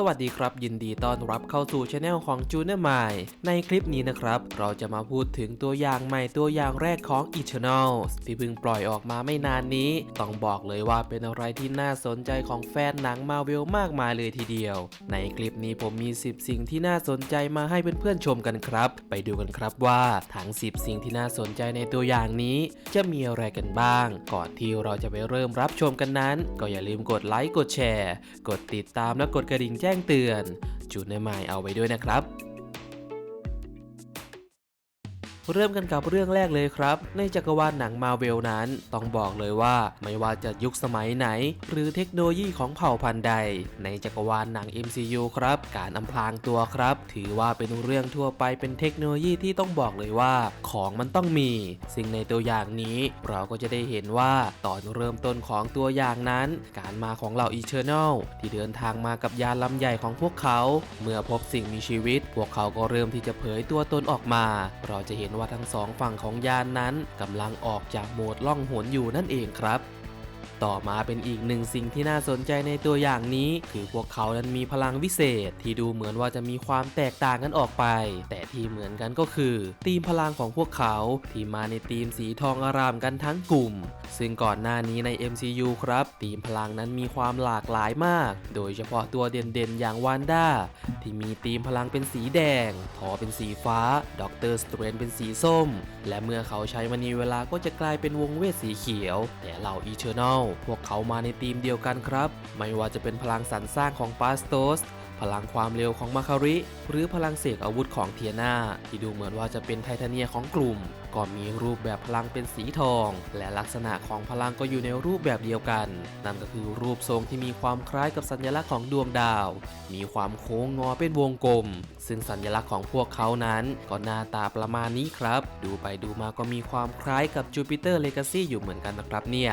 สวัสดีครับ ยินดีต้อนรับเข้าสู่ช anel ของจูเนอร์ใหม่ในคลิปนี้นะครับ เราจะมาพูดถึงตัวอย่างใหม่ตัวอย่างแรกของ Eternals ที่เพิ่งปล่อยออกมาไม่นานนี้ ต้องบอกเลยว่าเป็นอะไรที่น่าสนใจของแฟนหนังมาเวลมากมายเลยทีเดียว ในคลิปนี้ผมมี 10 สิ่งที่น่าสนใจมาให้เพื่อนๆชมกันครับ ไปดูกันครับว่าทั้ง 10 สิ่งที่น่าสนใจในตัวอย่างนี้ จะมีอะไรกันบ้าง ก่อนที่เราจะไปเริ่มรับชมกันนั้น ก็อย่าลืมกดไลค์กดแชร์ กดติดตามและกดกระดิ่งแจ้งจ้งเตือน จูนในไมายเอาไว้ด้วยนะครับ เริ่มกันกับเรื่องแรกเลยครับ ในจักรวาลหนังมาเวลนั้น ต้องบอกเลยว่าไม่ว่าจะยุคสมัยไหน หรือเทคโนโลยีของเผ่าพันธุ์ใด ในจักรวาลหนัง MCU ครับ การอำพรางตัวครับ ถือว่าเป็นเรื่องทั่วไปเป็นเทคโนโลยีที่ต้องบอกเลยว่า ของมันต้องมี สิ่งในตัวอย่างนี้เราก็จะได้เห็นว่าตอนเริ่มต้นของตัวอย่างนั้น การมาของเหล่า Eternal ที่เดินทางมากับยานลำใหญ่ของพวกเขา เมื่อพบสิ่งมีชีวิต พวกเขาก็เริ่มที่จะเผยตัวตนออกมา เราจะเห็นว่าทั้งสองฝั่งของยานนั้นกำลังออกจากโหมดล่องหนอยู่นั่นเองครับ ต่อมาเป็นอีกหนึ่งสิ่งที่น่าสนใจในตัวอย่างนี้ คือพวกเขานั้นมีพลังวิเศษ ที่ดูเหมือนว่าจะมีความแตกต่างกันออกไป แต่ที่เหมือนกันก็คือธีมพลังของพวกเขาที่มาในธีมสีทองอารามกันทั้งกลุ่ม ซึ่งก่อนหน้านี้ใน MCU ครับธีมพลังนั้นมีความหลากหลายมาก โดยเฉพาะตัวเด่นๆ อย่างวานด้าที่มีธีมพลังเป็นสีแดง ทอเป็นสีฟ้า ด็อกเตอร์สเตรนเป็นสีส้ม และเมื่อเขาใช้มณีเวลาก็จะกลายเป็นวงเวทสีเขียว แต่เหล่า Eternal พวกเขามาในธีมเดียวกันครับ ไม่ว่าจะเป็นพลังสรรสร้างของปาสโตสพลังความเร็วของมาคาริ หรือพลังเสกอาวุธของเทียนาที่ดูเหมือนว่าจะเป็นไทเทเนียของกลุ่ม ก็มีรูปแบบพลังเป็นสีทอง และลักษณะของพลังก็อยู่ในรูปแบบเดียวกัน นั่นก็คือรูปทรงที่มีความคล้ายกับสัญลักษณ์ของดวงดาว มีความโค้งงอเป็นวงกลม ซึ่งสัญลักษณ์ของพวกเขานั้น ก็หน้าตาประมาณนี้ครับ ดูไปดูมาก็มีความคล้ายกับจูปิเตอร์เลกาซีอยู่เหมือนกันนะครับเนี่ย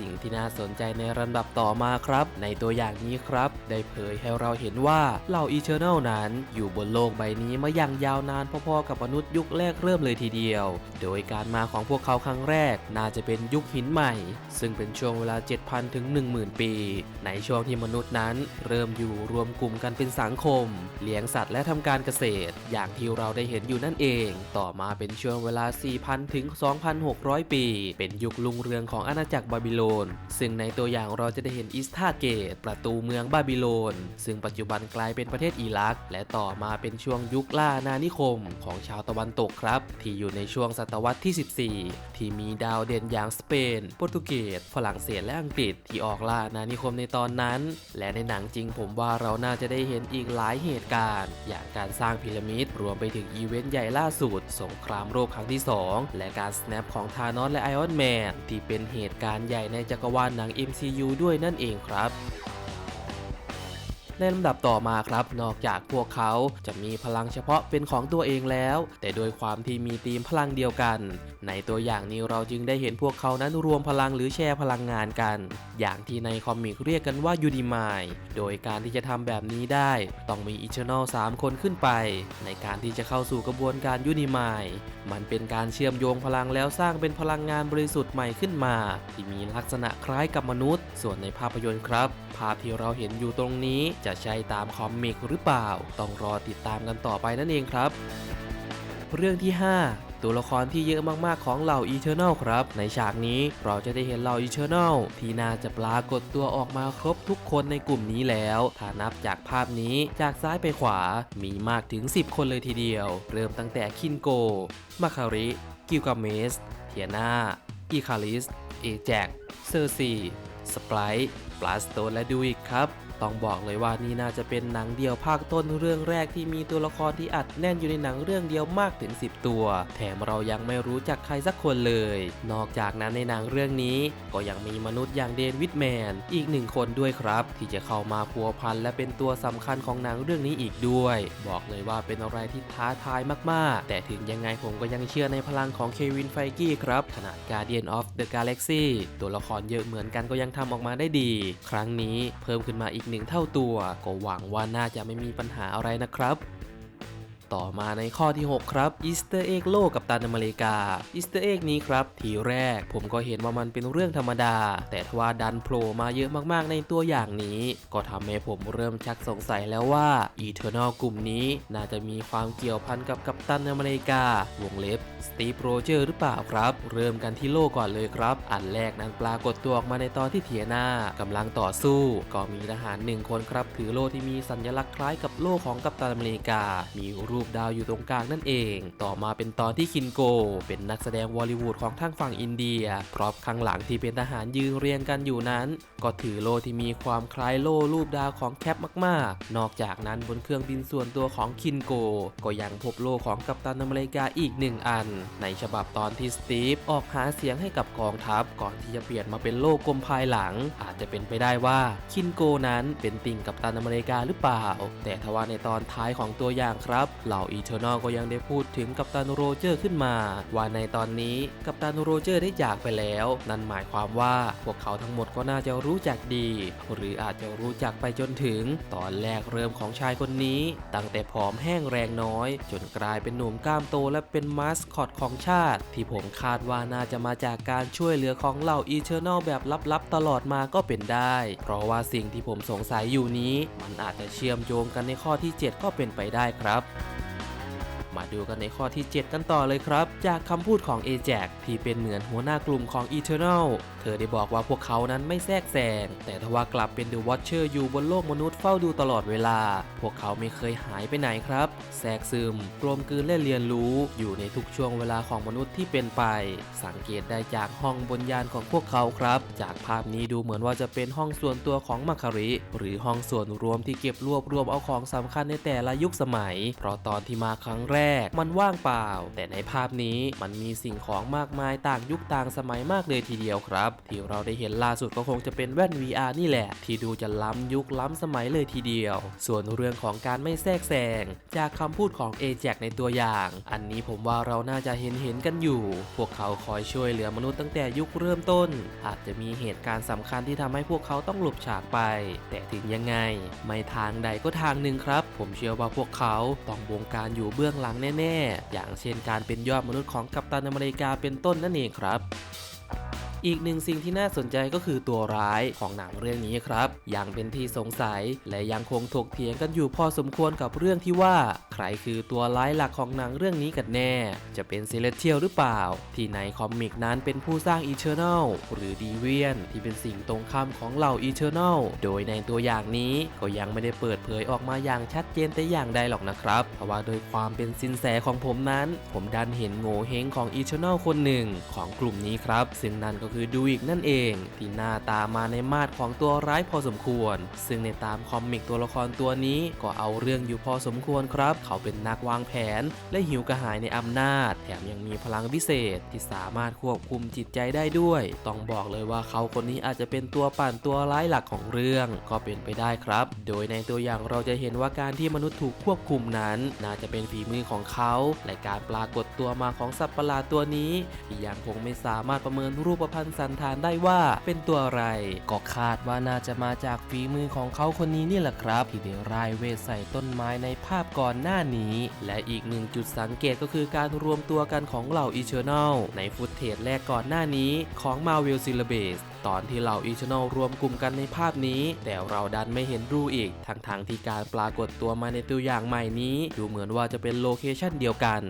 สิ่งที่น่าสนใจในลำดับต่อมาครับ ในตัวอย่างนี้ครับ ได้เผยให้เราเห็นว่าเหล่าอีเทอร์เนลนั้นอยู่บนโลกใบนี้มาอย่างยาวนานพอๆกับมนุษย์ยุคแรกเริ่มเลยทีเดียว โดยการมาของพวกเขาครั้งแรก น่าจะเป็นยุคหินใหม่ ซึ่งเป็นช่วงเวลา 7,000 ถึง 10,000 ปี ในช่วงที่มนุษย์นั้น เริ่มอยู่รวมกลุ่มกันเป็นสังคม เลี้ยงสัตว์และทำการเกษตร อย่างที่เราได้เห็นอยู่นั่นเอง ต่อมาเป็นช่วงเวลา 4,000 ถึง 2,600 ปี เป็นยุคลุงเรืองของอาณาจักรบาบิโลน ซึ่งในตัวอย่างเราจะได้เห็นอิสทาเกต ประตูเมืองบาบิโลน ซึ่งปัจจุบันกลายเป็นประเทศอิรัก และต่อมาเป็นช่วงยุคล่าอานิคม ของชาวตะวันตกครับ ที่อยู่ในช่วงศตวรรษที่ 14 ที่มีดาวเด่นอย่างสเปน โปรตุเกส ฝรั่งเศสและอังกฤษที่ออกล่าอาณานิคมในตอนนั้น และในหนังจริงผมว่าเราน่าจะได้เห็นอีกหลายเหตุการณ์ อย่างการสร้างพีระมิดรวมไปถึงอีเวนต์ใหญ่ล่าสุด สงครามโลกครั้งที่ 2 และการสแนปของธานอสและไอออนแมนที่เป็นเหตุการณ์ใหญ่ในจักรวาลหนัง MCU ด้วยนั่นเองครับ ในลำดับต่อมาครับ นอกจากพวกเขาจะมีพลังเฉพาะเป็นของตัวเองแล้ว แต่โดยความที่มีธีมพลังเดียวกัน ในตัวอย่างนี้เราจึงได้เห็นพวกเขานั้นรวมพลังหรือแชร์พลังงานกัน อย่างที่ในคอมิกเรียกกันว่ายูนิมายโดยการที่จะทำแบบนี้ได้ ต้องมีอิเชนอล3คนขึ้นไป ในการที่จะเข้าสู่กระบวนการยูนิมายมันเป็นการเชื่อมโยงพลังแล้วสร้างเป็นพลังงานบริสุทธิ์ใหม่ขึ้นมา ที่มีลักษณะคล้ายกับมนุษย์ ส่วนในภาพยนตร์ครับ ภาพที่เราเห็นอยู่ตรงนี้จะะใช่ตามคอมิกหรือเปล่า ต้องรอติดตามกันต่อไปนั่นเองครับ เรื่องที่ 5ตัวละครที่เยอะมากๆของเหล่า Eternal ครับ ในฉากนี้เราจะได้เห็นเหล่า Eternal ที่น่าจะปรากฏตัวออกมาครบทุกคนในกลุ่มนี้แล้ว ถ้านับจากภาพนี้จากซ้ายไปขวา มีมากถึง 10 คนเลยทีเดียว เริ่มตั้งแต่คินโก มาคาริ กิลกาเมส เทียนาอีคาลิส เอแจ็กเซอร์ซี สไปร์ปลาสโตนและดูอีกครับ ต้องบอกเลยว่านี่น่าจะเป็นหนังเดียวภาคต้นเรื่องแรกที่มีตัวละครที่อัดแน่นอยู่ในหนังเรื่องเดียวมากถึง 10 ตัว แถมเรายังไม่รู้จักใครสักคนเลย นอกจากนั้นในหนังเรื่องนี้ ก็ยังมีมนุษย์อย่างเดนวิดแมนอีกหนึ่งคนด้วยครับ ที่จะเข้ามาพัวพันและเป็นตัวสำคัญของหนังเรื่องนี้อีกด้วย บอกเลยว่าเป็นอะไรที่ท้าทายมากๆ แต่ถึงยังไงผมก็ยังเชื่อในพลังของเควินไฟกี้ครับขนาด Guardian of the Galaxy ตัวละครเยอะเหมือนกันก็ยังทำออกมาได้ดี ครั้งนี้เพิ่มขึ้นมาอีกหนึ่งเท่าตัว ก็หวังว่าน่าจะไม่มีปัญหาอะไรนะครับ ต่อมาในข้อที่ 6 ครับอีสเตอร์เอ็กโลกกับตันอเมริกาอีสเตอร์เอ็กนี้ครับ ทีแรกผมก็เห็นว่ามันเป็นเรื่องธรรมดา แต่ทว่าดันโผล่มาเยอะมากๆในตัวอย่างนี้ ก็ทำให้ผมเริ่มชักสงสัยแล้วว่าอีเทอร์นอลกลุ่มนี้ น่าจะมีความเกี่ยวพันกับกัปตันอเมริกาวงเล็บสตีฟโรเจอร์หรือเปล่าครับ เริ่มกันที่โลก่อนเลยครับ อันแรกนั้นปรากฏตัวออกมาในตอนที่เทียนากำลังต่อสู้ ก็มีทหารหนึ่งคนครับ ถือโล่ที่มีสัญลักษณ์คล้ายกับโล่ของกัปตันอเมริกา มีรูรูปดาวอยู่ตรงกลางนั่นเอง ต่อมาเป็นตอนที่คินโก เป็นนักแสดงวอลลีวูดของทางฝั่งอินเดีย พร้อมข้างหลังที่เป็นทหารยืนเรียงกันอยู่นั้น ก็ถือโล่ที่มีความคล้ายโล่รูปดาวของแคปมากๆ นอกจากนั้นบนเครื่องบินส่วนตัวของคินโก ก็ยังพบโล่ของกัปตันอเมริกาอีกหนึ่งอัน ในฉบับตอนที่สตีฟออกหาเสียงให้กับกองทัพ ก่อนที่จะเปลี่ยนมาเป็นโล่กลมภายหลัง อาจจะเป็นไปได้ว่าคินโกนั้นเป็นติ่งกัปตันอเมริกาหรือเปล่า แต่ทว่าในตอนท้ายของตัวอย่างครับเหล่าอีเทอร์นอลก็ยังได้พูดถึงกัปตันโรเจอร์ขึ้นมา ว่าในตอนนี้กัปตันโรเจอร์ได้จากไปแล้ว นั่นหมายความว่าพวกเขาทั้งหมดก็น่าจะรู้จักดี หรืออาจจะรู้จักไปจนถึง ตอนแรกเริ่มของชายคนนี้ ตั้งแต่ผอมแห้งแรงน้อย จนกลายเป็นหนุ่มกล้ามโตและเป็นมาสคอตของชาติ ที่ผมคาดว่าน่าจะมาจากการช่วยเหลือของเหล่าอีเทอร์นอลแบบลับๆตลอดมาก็เป็นได้ เพราะว่าสิ่งที่ผมสงสัยอยู่นี้ มันอาจจะเชื่อมโยงกันในข้อที่ 7 ก็เป็นไปได้ครับ มาดูกันในข้อที่ 7 กันต่อเลยครับ จากคำพูดของ a j a x ที่เป็นเหมือนหัวหน้ากลุ่มของ Eternal เธอได้บอกว่าพวกเขานั้นไม่แทรกแซง แต่ทว่ากลับเป็น The Watcher อยู่บนโลกมนุษย์เฝ้าดูตลอดเวลา พวกเขาไม่เคยหายไปไหนครับ แทรกซึมกลมกลืนและเรียนรู้อยู่ในทุกช่วงเวลาของมนุษย์ที่เป็นไป สังเกตได้จากห้องบนยานของพวกเขาครับ จากภาพนี้ดูเหมือนว่าจะเป็นห้องส่วนตัวของมาคาริ หรือห้องส่วนรวมที่เก็บรวบรวมเอาของสำคัญในแต่ละยุคสมัย เพราะตอนที่มาครั้งแรกมันว่างเปล่า แต่ในภาพนี้มันมีสิ่งของมากมายต่างยุคต่างสมัยมากเลยทีเดียวครับ ที่เราได้เห็นล่าสุดก็คงจะเป็นแว่น VR นี่แหละ ที่ดูจะล้ำยุคล้ำสมัยเลยทีเดียว ส่วนเรื่องของการไม่แทรกแซงจากคำพูดของ a j a x ในตัวอย่าง อันนี้ผมว่าเราน่าจะเห็นเห็นกันอยู่ พวกเขาคอยช่วยเหลือมนุษย์ตั้งแต่ยุคเริ่มต้น อาจจะมีเหตุการณ์สำคัญที่ทำให้พวกเขาต้องหลบฉากไป แต่ถึงยังไง ไม่ทางใดก็ทางหนึ่งครับ ผมเชื่อว่าพวกเขาต้องวงการอยู่เบื้องหลังแน่ ๆ อย่างเช่นการเป็นยอดมนุษย์ของกัปตันอเมริกาเป็นต้นนั่นเองครับ อีกหนึ่งสิ่งที่น่าสนใจก็คือตัวร้ายของหนังเรื่องนี้ครับ ยังเป็นที่สงสัยและยังคงถกเถียงกันอยู่พอสมควรกับเรื่องที่ว่า ใครคือตัวร้ายหลักของหนังเรื่องนี้กันแน่ จะเป็นเซเลเทียลหรือเปล่า ที่ในคอมิกนั้นเป็นผู้สร้างอีเทอร์นลหรือดีเวียนที่เป็นสิ่งตรงข้ามของเหล่าอีเทอร์นลโดยในตัวอย่างนี้ก็ยังไม่ได้เปิดเผยออกมาอย่างชัดเจนแต่อย่างใดหรอกนะครับเพราะว่าโดยความเป็นสินแสของผมนั้น ผมดันเห็นโง่เฮงของอีเทอร์นลคนหนึ่งของกลุ่มนี้ครับ ซึ่งนั่นก็คือดูอีกนั่นเอง ที่หน้าตามาในมาดของตัวร้ายพอสมควร ซึ่งในตามคอมิกตัวละครตัวนี้ก็เอาเรื่องอยู่พอสมควรครับ เขาเป็นนักวางแผน และหิวกระหายในอำนาจ แถมยังมีพลังพิเศษที่สามารถควบคุมจิตใจได้ด้วย ต้องบอกเลยว่าเขาคนนี้อาจจะเป็นตัวปั่นตัวร้ายหลักของเรื่องก็เป็นไปได้ครับ โดยในตัวอย่างเราจะเห็นว่าการที่มนุษย์ถูกควบคุมนั้น น่าจะเป็นฝีมือของเขาและการปรากฏตัวมาของสัตว์ประหลาดตัวนี้ ที่ยังคงไม่สามารถประเมินรูปพรรณสันฐานได้ว่าเป็นตัวอะไร ก็คาดว่าน่าจะมาจากฝีมือของเขาคนนี้นี่แหละครับ ที่ได้รายเวทใส่ต้นไม้ในภาพก่อนหน้านี้ และอีกหนึ่งจุดสังเกตก็คือการรวมตัวกันของเหล่าอีเทอร์นลในฟุตเทจแรกก่อนหน้านี้ของ Marvel s y l l a b a s ตอนที่เหล่าอีเทอร์นลรวมกลุ่มกันในภาพนี้ แต่เราดันไม่เห็นรูอีก ทั้งทางที่การปรากฏตัวมาในตัวอย่างใหม่นี้ ดูเหมือนว่าจะเป็นโลเคชั่นเดียวกัน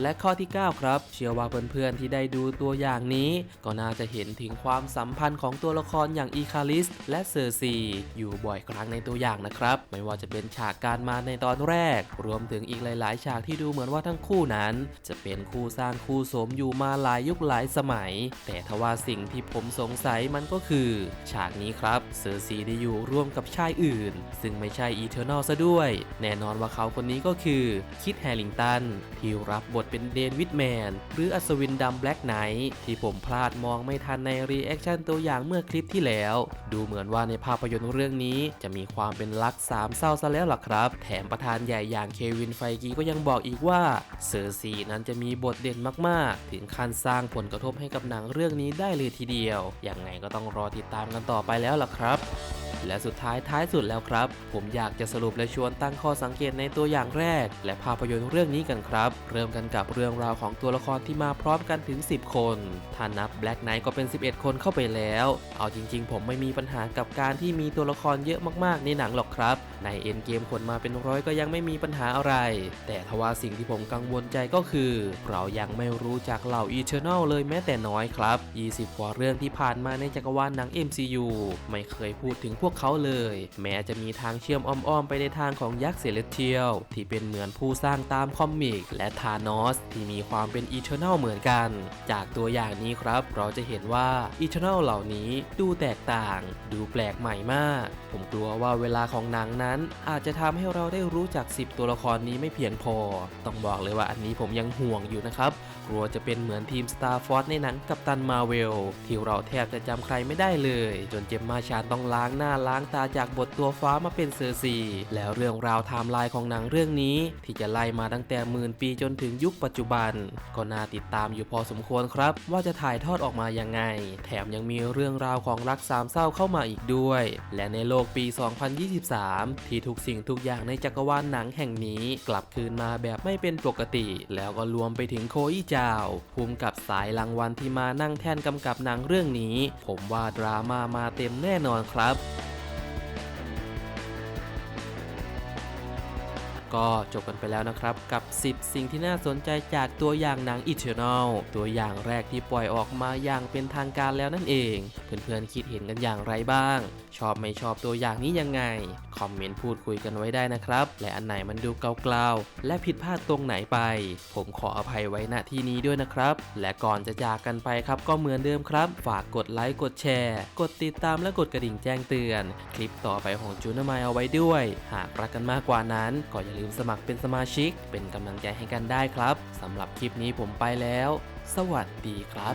และข้อที่ 9 ครับ เชื่อว่าเพื่อนๆที่ได้ดูตัวอย่างนี้ ก็น่าจะเห็นถึงความสัมพันธ์ของตัวละครอย่างอีคาลิส และเซอร์ซี อยู่บ่อยครั้งในตัวอย่างนะครับ ไม่ว่าจะเป็นฉากการมาในตอนแรก รวมถึงอีกหลายๆ ฉากที่ดูเหมือนว่าทั้งคู่นั้น จะเป็นคู่สร้างคู่สมอยู่มาหลายยุคหลายสมัย แต่ทว่าสิ่งที่ผมสงสัยมันก็คือ ฉากนี้ครับเซอร์ซีได้อยู่ร่วมกับชายอื่น ซึ่งไม่ใช่อีเทอร์นอลซะด้วย แน่นอนว่าเขาคนนี้ก็คือคิดแฮริงตันที่รับบทเป็นเดนวิดแมนหรืออัศวินดำแบล็กไนท์ที่ผมพลาดมองไม่ทันในรีแอคชั่นตัวอย่างเมื่อคลิปที่แล้ว ดูเหมือนว่าในภาพยนตร์เรื่องนี้จะมีความเป็นรักสามเศร้าซะแล้วล่ะครับ แถมประธานใหญ่อย่างเควินไฟกีก็ยังบอกอีกว่าเซอร์ซีนั้นจะมีบทเด่นมากๆ ถึงขั้นสร้างผลกระทบให้กับหนังเรื่องนี้ได้เลยทีเดียว อย่างไงก็ต้องรอติดตามกันต่อไปแล้วล่ะครับ และสุดท้ายท้ายสุดแล้วครับ ผมอยากจะสรุปและชวนตั้งข้อสังเกตในตัวอย่างแรก และภาพยนตร์เรื่องนี้กันครับ เริ่มกันกับเรื่องราวของตัวละครที่มาพร้อมกันถึง 10 คนถ้านับ Black Knight ก็เป็น 11 คนเข้าไปแล้ว เอาจริง ๆ ผมไม่มีปัญหากับการที่มีตัวละครเยอะมากๆ ในหนังหรอกครับ ในเอ็นเกมคนมาเป็นร้อยก็ยังไม่มีปัญหาอะไร แต่ทว่าสิ่งที่ผมกังวลใจก็คือ เรายังไม่รู้จักเหล่า Eternal เลยแม้แต่น้อยครับ 20 กว่าเรื่องที่ผ่านมาในจักรวาลหนัง MCU ไม่เคยพูดถึงพวกเขาเลย แม้จะมีทางเชื่อมอ้อมๆไปในทางของยักษ์เซเลเทียลที่เป็นเหมือนผู้สร้างตามคอมิก และธานอสที่มีความเป็น Eternal เหมือนกัน จากตัวอย่างนี้ครับ เราจะเห็นว่า Eternal เหล่านี้ดูแตกต่าง ดูแปลกใหม่มาก ผมกลัวว่าเวลาของหนังนั้น อาจจะทำให้เราได้รู้จัก 10 ตัวละครนี้ไม่เพียงพอ ต้องบอกเลยว่าอันนี้ผมยังห่วงอยู่นะครับกลัวจะเป็นเหมือนทีม Star Force ในหนังกัปตันมาเวลที่เราแทบจะจำใครไม่ได้เลย จนเจมมาชานต้องล้างหน้าล้างตาจากบทตัวฟ้ามาเป็นเซอร์ซี แล้วเรื่องราวไทม์ไลน์ของหนังเรื่องนี้ ที่จะไล่มาตั้งแต่หมื่นปีจนถึงยุคปัจจุบัน ก็น่าติดตามอยู่พอสมควรครับ ว่าจะถ่ายทอดออกมายังไง แถมยังมีเรื่องราวของรักสามเศร้าเข้ามาอีกด้วย และในโลกปี 2023 ที่ทุกสิ่งทุกอย่างในจักรวาลหนังแห่งนี้ กลับคืนมาแบบไม่เป็นปกติ แล้วก็รวมไปถึงโคอีจาวภูมิกับสายรางวัลที่มานั่งแท่นกำกับหนังเรื่องนี้ ผมว่าดราม่ามาเต็มแน่นอนครับ ก็จบกันไปแล้วนะครับ กับ 10 สิ่งที่น่าสนใจจากตัวอย่างหนัง Eternal ตัวอย่างแรกที่ปล่อยออกมาอย่างเป็นทางการแล้วนั่นเอง เพื่อนๆคิดเห็นกันอย่างไรบ้าง ชอบไม่ชอบตัวอย่างนี้ยังไง คอมเมนต์พูดคุยกันไว้ได้นะครับ และอันไหนมันดูเกลาๆ และผิดพลาดตรงไหนไป ผมขออภัยไว้ณที่นี้ด้วยนะครับ และก่อนจะจากกันไปครับก็เหมือนเดิมครับ ฝากกดไลค์กดแชร์ กดติดตามและกดกระดิ่งแจ้งเตือน คลิปต่อไปของจูนามายเอาไว้ด้วย หากรักกันมากกว่านั้นก็อย่าลืมสมัครเป็นสมาชิก เป็นกำลังใจให้กันได้ครับสำหรับคลิปนี้ผมไปแล้ว สวัสดีครับ